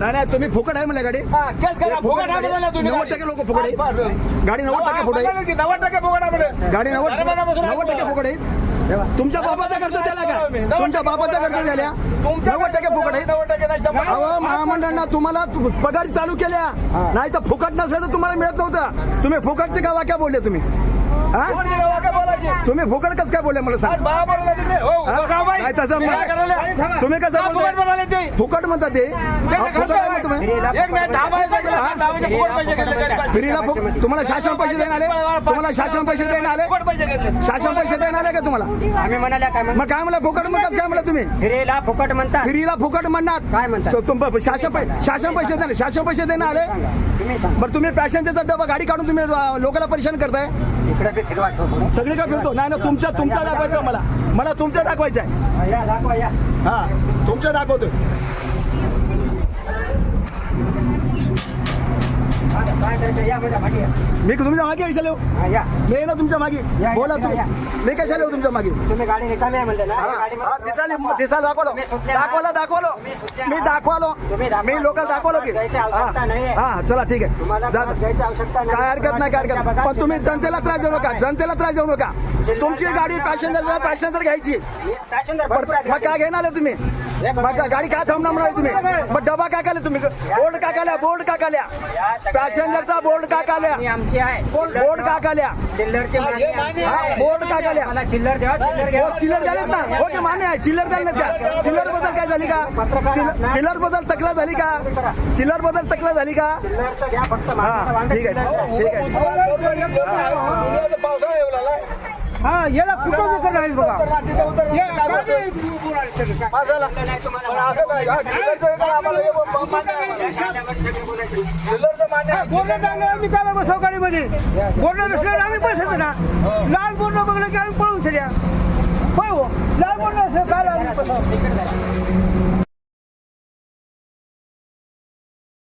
नाही नाही तुम्ही फुकट आहे म्हणलं गाडी. फुकट आहे. म्हणाला तुम्ही नव्वद. टक्के लोक फुकट हा, बरं. गाडी नव्वद टक्के फुकट आहे नव्वद टक्के फुकट आहे. गाडी नव्वद नव्वद टक्के फुकट आहेत. तुमच्या बापाचा खर्च द्याला का? तुमच्या बापाचा खर्च तुमच्या नव्वद टक्के फुकट. अहो महामंडळांना तुम्हाला पगार चालू केल्या. नाही तर फुकट नसलं तर तुम्हाला मिळत नव्हतं. तुम्ही फुकटचे का वाक्या बोलले तुम्ही? तुम्ही फुकट कसं काय बोलले मला सांग. नाही तसं काय करायला? तुम्ही कसं का फुकट बोलताय? बोलायला ते? फुकट आहे म्हणतो तुम्ही. फिरीला फुक- तुम्हाला शासन पैसे देणार आले तुम्हाला शासन पैसे देणार आले शासन पैसे देणार आले का तुम्हाला? आम्ही म्हणाल्या काय म्हणतो मग काय म्हणलं? फुकट म्हणतात काय म्हणलं तुम्ही? फिरेला फुकट म्हणतात. फिरीला फुकट म्हणणार. काय म्हणतात? सो तुम- शासन पै- शासन पैसे देणार. शासन पैसे देणार आले सांगा. तुम्ही सांगा. बरं तुम्ही पॅशनचा डबा गाडी काढून तुम्ही अ, लोकांना परेशान करताय? इकडे बी फिरवा थोडं. सगळीकडे फिरतो. नाही ना तुमच्या तुमचा दाखवायचं मला. मला तुमचं दाखवायचं आहे. या दाखवा या. हा तुमचं दाखवतोय हा, काय करायचं या माझ्या भाटी या. मी तुमच्या मागे कशाला? हा, या. मी आहे ना तुमच्या मागे. या, बोला या, तुम्ही. मी कशाला येऊ तुमच्या मागे? तुम्ही गाडी रिकामी आहे म्हणते ना या गाडीमध्ये हा, दिसायला दिसायला दाखवलं. तुम्ही सुटले ना? दाखवलं दाखवलं. तुम्ही सुटले मी ना? दाखवलो. तुम्ही दाखवा. मी लोकल दाखवलं की. द्यायची आवश्यकता नाहीये. हा हा, चला ठीक तुम्हाला आहे जा. त्रास द्यायची आवश्यकता नाही. काय हरकत नाही काय हरकत नाही. पण तुम्ही जनतेला त्रास देऊ नका जनतेला त्रास देऊ नका. तुमची गाडी पॅसेंजर पॅसेंजर घ्यायची. पॅसेंजर मग काय घेणार आहे तुम्ही? मग गाडी काय थांबणार म्हणाली तुम्ही? मग डबा काय काले तुम्ही? बोर्ड काय काल्या बोर्ड काय काल्या पॅसेंजरचा बोर्ड का काल्या आमची आहे बोर्ड काय काल्या बोर्ड का काल्या चिल्लर द्या चिल्लर घ्या द्यालेत ना? हो मान्य आहे. चिल्लर द्यायला त्या? चिल्लरबद्दल काय झाली का? चिल्लर- बद्दल तक्रार झाली का? चिल्लरबद्दल तक्रार झाली का? ठीक आहे. ठीक आहे. पावसाळा हा याला कुठं बघा? उतर असं नाही काय? आम्हाला हे ब-. बोर्ड आम्ही त्याला बसव गाडीमध्ये बोर्ड नसल्यावर आम्ही बसायचं ना. लाल बोर्ड बघलं की आम्ही पळून चल्या होय हो. लाल बोर्ड नसलं काय आम्ही बसावं